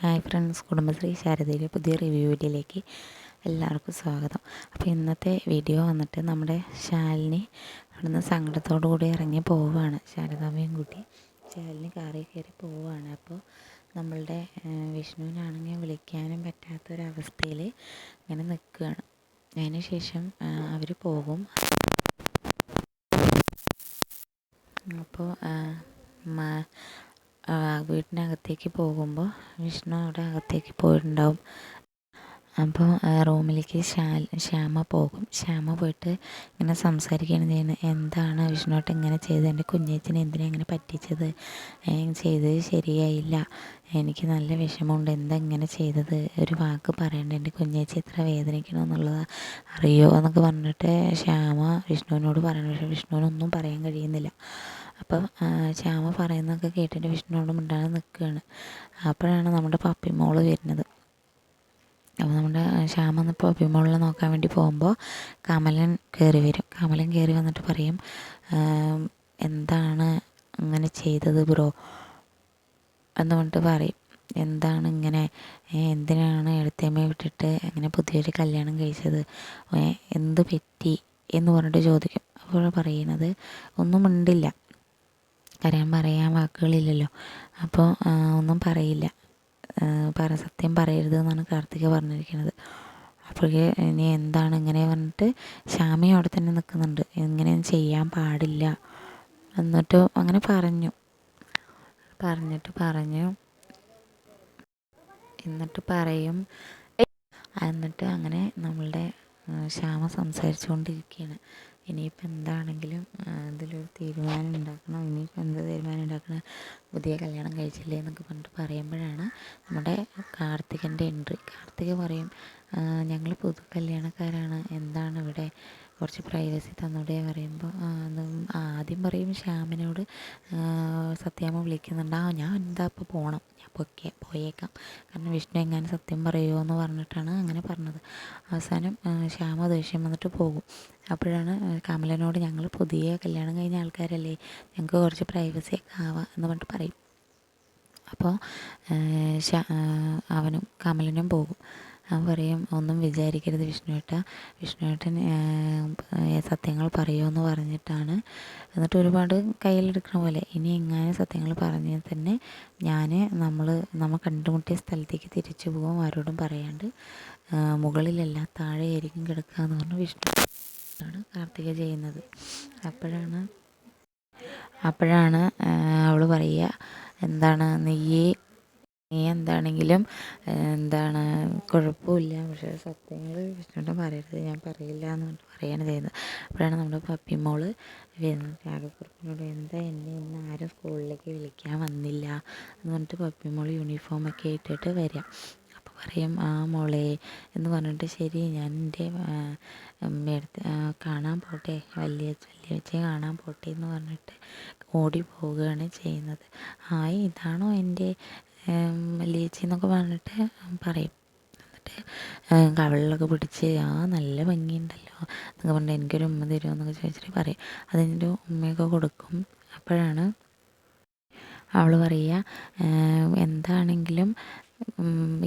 Hi friends Kudumbashree ശാരദയിലെ പുതിയ review വീഡിയോയിലേക്ക് എല്ലാവർക്കും സ്വാഗതം. അപ്പോൾ ഇന്നത്തെ വീഡിയോ വന്നിട്ട് നമ്മുടെ ശാലിനി അവിടുന്ന് സങ്കടത്തോടു കൂടി ഇറങ്ങി പോവുകയാണ്. ശാരദാമ്മയും കൂട്ടി ശാലിനി കാറി കയറി പോവുകയാണ്. അപ്പോൾ നമ്മളുടെ വിഷ്ണുവിനാണെങ്കിൽ വിളിക്കാനും പറ്റാത്തൊരവസ്ഥയിൽ ഇങ്ങനെ നിൽക്കുകയാണ്. അതിന് ശേഷം അവർ പോകും. അപ്പോൾ വീട്ടിനകത്തേക്ക് പോകുമ്പോൾ വിഷ്ണു അവിടെ അകത്തേക്ക് പോയിട്ടുണ്ടാവും. അപ്പോൾ റൂമിലേക്ക് ശ്യാമ പോകും. ശ്യാമ പോയിട്ട് ഇങ്ങനെ സംസാരിക്കുകയാണ് ചെയ്യുന്നത്. എന്താണ് വിഷ്ണുവായിട്ട് ഇങ്ങനെ ചെയ്തത്? എന്റെ കുഞ്ഞേച്ചിനെ എന്തിനാ ഇങ്ങനെ പറ്റിച്ചത്? ചെയ്തത് ശരിയായില്ല. എനിക്ക് നല്ല വിഷമമുണ്ട്. എന്താ ഇങ്ങനെ ചെയ്തത്? ഒരു വാക്ക് പറയണ്ട. എന്റെ കുഞ്ഞേച്ചി എത്ര വേദനിക്കണം എന്നുള്ളത് അറിയോ? എന്നൊക്കെ പറഞ്ഞിട്ട് ശ്യാമ വിഷ്ണുവിനോട് പറയണം. പക്ഷേ വിഷ്ണുവിനൊന്നും പറയാൻ കഴിയുന്നില്ല. അപ്പോൾ ശ്യാമ പറയുന്നതൊക്കെ കേട്ടിട്ട് വിഷ്ണുവിനോട് മിണ്ടാതെ നിൽക്കുകയാണ്. അപ്പോഴാണ് നമ്മുടെ പപ്പി മോൾ വരുന്നത്. അപ്പോൾ നമ്മുടെ ശ്യാമ വന്നപ്പോൾ അഭിമോളിനെ നോക്കാൻ വേണ്ടി പോകുമ്പോൾ കമലൻ കയറി വരും. കമലൻ കയറി വന്നിട്ട് പറയും എന്താണ് അങ്ങനെ ചെയ്തത് ബ്രോ? എന്ന് പറഞ്ഞിട്ട് പറയും എന്താണ് ഇങ്ങനെ എന്തിനാണ് എഴുത്തേമ്മയെ വിട്ടിട്ട് അങ്ങനെ പുതിയൊരു കല്യാണം കഴിച്ചത്? എന്ത് പറ്റി? എന്ന് പറഞ്ഞിട്ട് ചോദിക്കും. അപ്പോൾ പറയുന്നത് ഒന്നും മിണ്ടില്ല. കരയാൻ പറയാൻ വാക്കുകളില്ലല്ലോ. അപ്പോൾ ഒന്നും പറയില്ല. പറ സത്യം പറയരുത് എന്നാണ് കാർത്തിക പറഞ്ഞിരിക്കുന്നത്. അപ്പോഴേ ഇനി എന്താണ് ഇങ്ങനെ പറഞ്ഞിട്ട് ശ്യാമി അവിടെ തന്നെ നിൽക്കുന്നുണ്ട്. ഇങ്ങനെയൊന്നും ചെയ്യാൻ പാടില്ല. എന്നിട്ട് അങ്ങനെ പറഞ്ഞു. പറഞ്ഞിട്ട് പറഞ്ഞു. എന്നിട്ട് പറയും. എന്നിട്ട് അങ്ങനെ നമ്മളുടെ ശ്യാമ സംസാരിച്ചു കൊണ്ടിരിക്കുകയാണ് ഇനിയിപ്പോൾ എന്താണെങ്കിലും ഇതിലൊരു തീരുമാനം ഉണ്ടാക്കണം. ഇനിയിപ്പോൾ എന്ത് തീരുമാനം ഉണ്ടാക്കണം? പുതിയ കല്യാണം കഴിച്ചില്ലേ എന്നൊക്കെ പറഞ്ഞിട്ട് പറയുമ്പോഴാണ് നമ്മുടെ കാർത്തികന്റെ എൻട്രി. കാർത്തിക പറയും ഞങ്ങൾ പുതു കല്യാണക്കാരാണ് എന്താണ് ഇവിടെ കുറച്ച് പ്രൈവസി തന്നൂടെ പറയുമ്പോൾ ആദ്യം പറയും ശ്യാമിനോട് സത്യാമ്മ വിളിക്കുന്നുണ്ട്. ആ ഞാൻ എന്താ ഇപ്പോൾ പോകണം ഞാൻ പൊക്കെ പോയേക്കാം. കാരണം വിഷ്ണു എങ്ങനെ സത്യം പറയുമോ എന്ന് പറഞ്ഞിട്ടാണ് അങ്ങനെ പറഞ്ഞത്. അവസാനം ശ്യാമ ദേഷ്യം വന്നിട്ട് പോകും. അപ്പോഴാണ് കമലനോട് ഞങ്ങൾ പുതിയ കല്യാണം കഴിഞ്ഞ ആൾക്കാരല്ലേ ഞങ്ങൾക്ക് കുറച്ച് പ്രൈവസി ഒക്കെ ആവാം എന്ന് പറഞ്ഞിട്ട് പറയും. അപ്പോൾ അവനും കമലനും പോകും. അവൻ പറയും ഒന്നും വിചാരിക്കരുത് വിഷ്ണുവേട്ട. വിഷ്ണുവേട്ടൻ സത്യങ്ങൾ പറയുമെന്ന് പറഞ്ഞിട്ടാണ്. എന്നിട്ട് ഒരുപാട് കയ്യിലെടുക്കണ പോലെ ഇനി എങ്ങനെ സത്യങ്ങൾ പറഞ്ഞാൽ തന്നെ ഞാൻ നമ്മൾ നമ്മൾ കണ്ടുമുട്ടിയ സ്ഥലത്തേക്ക് തിരിച്ചു പോകും ആരോടും പറയാണ്ട് മുകളിലല്ല താഴെയായിരിക്കും കിടക്കുക എന്ന് പറഞ്ഞു വിഷ്ണു ആണ് കാർത്തിക ചെയ്യുന്നത്. അപ്പോഴാണ് അപ്പോഴാണ് അവൾ പറയുക എന്താണ് നീ എന്താണെങ്കിലും എന്താണ് കുഴപ്പമില്ല. പക്ഷേ സത്യങ്ങൾ വിഷ്ണുവിന്റെ പറയരുത്. ഞാൻ പറയില്ല എന്ന് പറഞ്ഞിട്ട് പറയാണ് ചെയ്യുന്നത്. അപ്പോഴാണ് നമ്മുടെ പപ്പിമോൾ വരുന്നത്. രാഗക്കുറിപ്പിനോട് എന്താ എന്നെ ഇന്ന് ആരും സ്കൂളിലേക്ക് വിളിക്കാൻ വന്നില്ല എന്ന് പറഞ്ഞിട്ട് പപ്പി മോൾ യൂണിഫോമൊക്കെ ഇട്ടിട്ട് വരിക. അപ്പോൾ പറയും ആ മോളെ എന്ന് പറഞ്ഞിട്ട് ശരി ഞാൻ എന്റെ അമ്മയടുത്ത് കാണാൻ പോട്ടെ വലിയ വലിയച്ഛയെ കാണാൻ പോട്ടെ എന്ന് പറഞ്ഞിട്ട് ഓടി പോവുകയാണ് ചെയ്യുന്നത്. ഹായ് ഇതാണോ എന്റെ വലിയേച്ചി എന്നൊക്കെ പറഞ്ഞിട്ട് പറയും. എന്നിട്ട് കവളിലൊക്കെ പിടിച്ച് ആ നല്ല ഭംഗിയുണ്ടല്ലോ എന്നൊക്കെ പറഞ്ഞിട്ട് എനിക്കൊരു ഉമ്മ തരുമോ എന്നൊക്കെ ചോദിച്ചിട്ട് പറയും. അതെന്റെ ഉമ്മയൊക്കെ കൊടുക്കും. അപ്പോഴാണ് അവൾ പറയുക എന്താണെങ്കിലും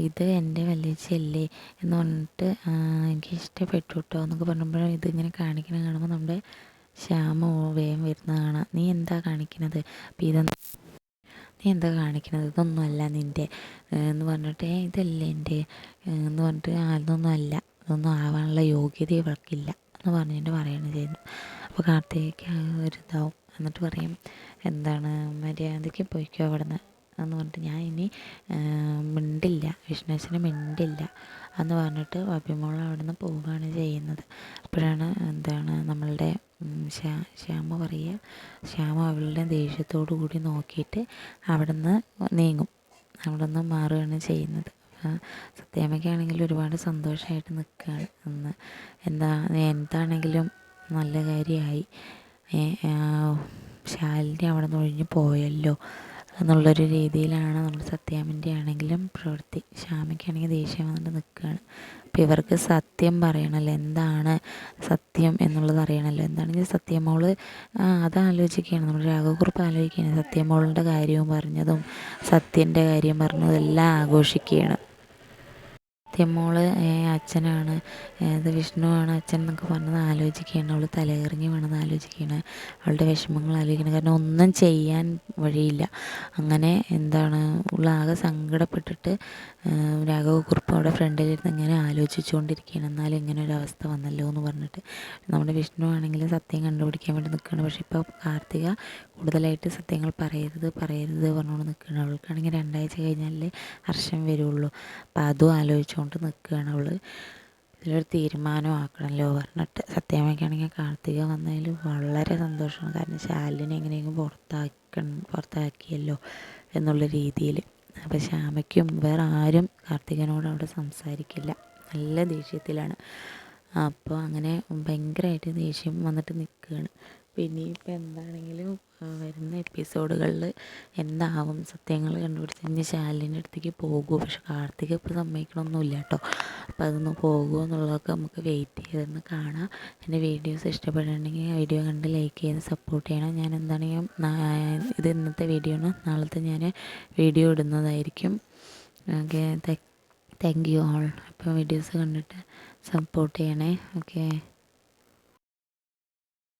ഇത് എന്റെ വലിയച്ചയല്ലേ എന്ന് പറഞ്ഞിട്ട് എനിക്ക് ഇഷ്ടപ്പെട്ടു കേട്ടോ എന്നൊക്കെ പറയുമ്പോഴും ഇതിങ്ങനെ കാണിക്കണ കാണുമ്പോൾ നമ്മുടെ ശ്യാമ വേഗം വരുന്നത് കാണാം നീ എന്താ കാണിക്കുന്നത് അപ്പം ഇതെന്താ നീ എന്താ കാണിക്കണത്? ഇതൊന്നും അല്ല നിന്റെ എന്ന് പറഞ്ഞിട്ട് ഏ ഇതല്ലേ എന്റെ എന്ന് പറഞ്ഞിട്ട് അതൊന്നും അല്ല. ഇതൊന്നും ആവാനുള്ള യോഗ്യത ഇവൾക്കില്ല എന്ന് പറഞ്ഞിട്ട് പറയണം ചെയ്യുന്നു അപ്പോൾ കാർത്തികയ്ക്ക് ഒരു ഇതാവും. എന്നിട്ട് പറയും എന്താണ് മര്യാദയ്ക്ക് പോയിക്കോ അവിടെ നിന്ന് എന്ന് പറഞ്ഞിട്ട് ഞാൻ ഇനി മിണ്ടില്ല. വിഷ്ണുവിന് മിണ്ടില്ല. എന്ന് പറഞ്ഞിട്ട് അഭിമോൾ അവിടെ നിന്ന് പോവുകയാണ് ചെയ്യുന്നത്. അപ്പോഴാണ് എന്താണ് നമ്മളുടെ ശ്യാമ പറയുക. ശ്യാമ അവളുടെ ദേഷ്യത്തോടു കൂടി നോക്കിയിട്ട് അവിടെ നിന്ന് നീങ്ങും. അവിടെ നിന്ന് മാറുകയാണ് ചെയ്യുന്നത്. സത്യാമ്മയ്ക്കാണെങ്കിൽ ഒരുപാട് സന്തോഷമായിട്ട് നിൽക്കുകയാണ് അന്ന്. എന്താ എന്താണെങ്കിലും നല്ല കാര്യമായി. ശാലിനി അവിടെ നിന്ന് ഒഴിഞ്ഞു പോയല്ലോ. എന്നുള്ളൊരു രീതിയിലാണ് നമ്മൾ സത്യാമ്മന്റെ ആണെങ്കിലും പ്രവൃത്തി. ശ്യാമയ്ക്കാണെങ്കിൽ ദേഷ്യം വന്നിട്ട് നിൽക്കുകയാണ്. അപ്പോൾ ഇവർക്ക് സത്യം പറയണമല്ലോ. എന്താണ് സത്യം എന്നുള്ളത് അറിയണമല്ലോ. എന്താണെങ്കിൽ സത്യമോൾ അത് ആലോചിക്കുകയാണ് നമ്മൾ രാഘവക്കുറിപ്പ് ആലോചിക്കുകയാണ്. സത്യമോളുടെ കാര്യവും പറഞ്ഞതും സത്യന്റെ കാര്യം പറഞ്ഞതും എല്ലാം ആഘോഷിക്കുകയാണ്. സത്യമോൾ അച്ഛനാണ്. ഇത് വിഷ്ണുവാണ് അച്ഛൻ എന്നൊക്കെ പറഞ്ഞത് ആലോചിക്കുകയാണ്. അവൾ തലകറങ്ങി വീണത് ആലോചിക്കുകയാണ് അവളുടെ വിഷമങ്ങൾ ആലോചിക്കണം കാരണം ഒന്നും ചെയ്യാൻ വഴിയില്ല. അങ്ങനെ എന്താണ് ഉള്ളാകെ സങ്കടപ്പെട്ടിട്ട് രാഘവക്കുറിപ്പ് അവിടെ ഫ്രണ്ടിലിരുന്ന് ഇങ്ങനെ ആലോചിച്ചുകൊണ്ടിരിക്കുകയാണ്. എന്നാലും ഇങ്ങനെ ഒരു അവസ്ഥ വന്നല്ലോ എന്ന് പറഞ്ഞിട്ട്. നമ്മുടെ വിഷ്ണു ആണെങ്കിൽ സത്യം കണ്ടുപിടിക്കാൻ വേണ്ടി നിൽക്കുകയാണ്. പക്ഷേ ഇപ്പോൾ കാർത്തിക കൂടുതലായിട്ട് സത്യങ്ങൾ പറയരുത് പറയരുത് പറഞ്ഞുകൊണ്ട് നിൽക്കുകയാണ്. അവൾക്കാണെങ്കിൽ രണ്ടാഴ്ച കഴിഞ്ഞാലേ ഹർഷം വരുള്ളൂ. അപ്പോൾ അതും ആലോചിച്ചുകൊണ്ട് നിൽക്കുകയാണ് അവൾ. ഇതിലൊരു തീരുമാനം ആക്കണമല്ലോ. പറഞ്ഞിട്ട് സത്യാമ്മയ്ക്കാണെങ്കിൽ കാർത്തിക വന്നതിൽ വളരെ സന്തോഷമാണ്. കാരണം ശാലിനെ എങ്ങനെയെങ്കിലും പുറത്താക്ക പുറത്താക്കിയല്ലോ എന്നുള്ള രീതിയിൽ. അപ്പോൾ ശ്യാമയ്ക്കും വേറെ ആരും കാർത്തികനോട് അവിടെ സംസാരിക്കില്ല. നല്ല ദേഷ്യത്തിലാണ്. അപ്പോൾ അങ്ങനെ ഭയങ്കരമായിട്ട് ദേഷ്യം വന്നിട്ട് നിൽക്കുകയാണ്. പിന്നെ ഇപ്പം എന്താണെങ്കിലും വരുന്ന എപ്പിസോഡുകളിൽ എന്താവും സത്യങ്ങൾ കണ്ടുപിടിച്ച് ഇനി ശാലിന്റെ അടുത്തേക്ക് പോകും പക്ഷെ കാർത്തിക് ഇപ്പോൾ സമ്മതിക്കണമൊന്നുമില്ല കേട്ടോ. അപ്പോൾ അതൊന്ന് പോകുമോ എന്നുള്ളതൊക്കെ നമുക്ക് വെയിറ്റ് ചെയ്തൊന്ന് കാണാം. എന്റെ വീഡിയോസ് ഇഷ്ടപ്പെടുന്നുണ്ടെങ്കിൽ വീഡിയോ കണ്ട് ലൈക്ക് ചെയ്ത് സപ്പോർട്ട് ചെയ്യണം. ഞാൻ എന്താണെങ്കിലും ഇത് ഇന്നത്തെ വീഡിയോ ആണ്. നാളത്തെ ഞാൻ വീഡിയോ ഇടുന്നതായിരിക്കും. ഓക്കെ താങ്ക് യു ആൾ അപ്പോൾ വീഡിയോസ് കണ്ടിട്ട് സപ്പോർട്ട് ചെയ്യണേ. ഓക്കെ